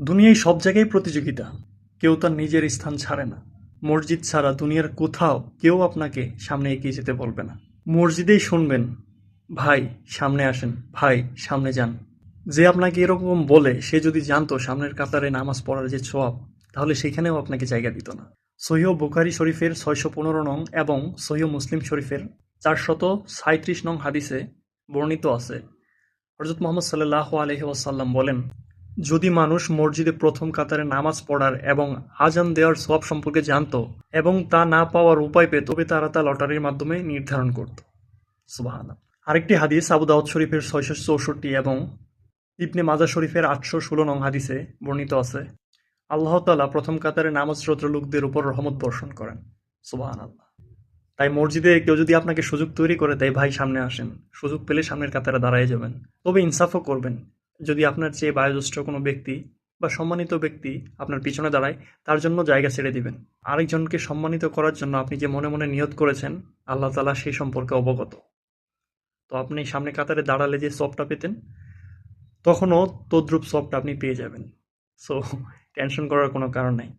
দুনিয়ায় সব জায়গায় প্রতিযোগিতা। কেউ তার নিজের স্থান ছাড়ে না। মসজিদ ছাড়া দুনিয়ার কোথাও কেউ আপনাকে সামনে এগিয়ে যেতে বলবে না। মসজিদেই শুনবেন, ভাই, সামনে আসেন, ভাই, সামনে যান। যে আপনাকে এরকম বলে, সে যদি জানতো সামনের কাতারে নামাজ পড়ার যে সোয়াব তাহলে সেখানেও আপনাকে জায়গা দিত না। সহিহ বুখারি শরীফের ছয়শো পনেরো নং এবং সহিহ মুসলিম শরীফের চারশত সাঁত্রিশ নং হাদিসে বর্ণিত আছে। হজরত মোহাম্মদ সাল্লাহ আলহি ওয়াসাল্লাম বলেন যদি মানুষ মসজিদে প্রথম কাতারে নামাজ পড়ার এবং আজান দেওয়ার সব সম্পর্কে জানত এবং তা না পাওয়ার উপায় পেত, তবে তারা তা লটারির মাধ্যমে নির্ধারণ করত। সুবাহানা আরেকটি হাদিস আবু দাউদ শরীফের ছয়শো চৌষট্টি এবং ইবনে মাজা শরীফের আটশো ষোলো নং হাদিসে বর্ণিত আছে, আল্লাহ তালা প্রথম কাতারে নামাজরত লোকদের উপর রহমত বর্ষণ করেন। সুবাহান আল্লাহ তাই মসজিদে কেউ যদি আপনাকে সুযোগ তৈরি করে দেয়, ভাই সামনে আসেন, সুযোগ পেলে সামনের কাতারে দাঁড়ায় যাবেন, তবে ইনসাফও করবেন। যদি আপনার চেয়ে বায়োজ্যেষ্ঠ কোনো ব্যক্তি বা সম্মানিত ব্যক্তি আপনার পিছনে দাঁড়ায়, তার জন্য জায়গা ছেড়ে দিবেন। আরেকজনকে সম্মানিত করার জন্য আপনি যে মনে মনে নিয়ত করেছেন, আল্লাহ তালা সেই সম্পর্কে অবগত। তো আপনি সামনে কাতারে দাঁড়ালে যে সবটা পেতেন, তখনও তদ্রুপ সবটা আপনি পেয়ে যাবেন। সো টেনশন করার কোনো কারণ নাই।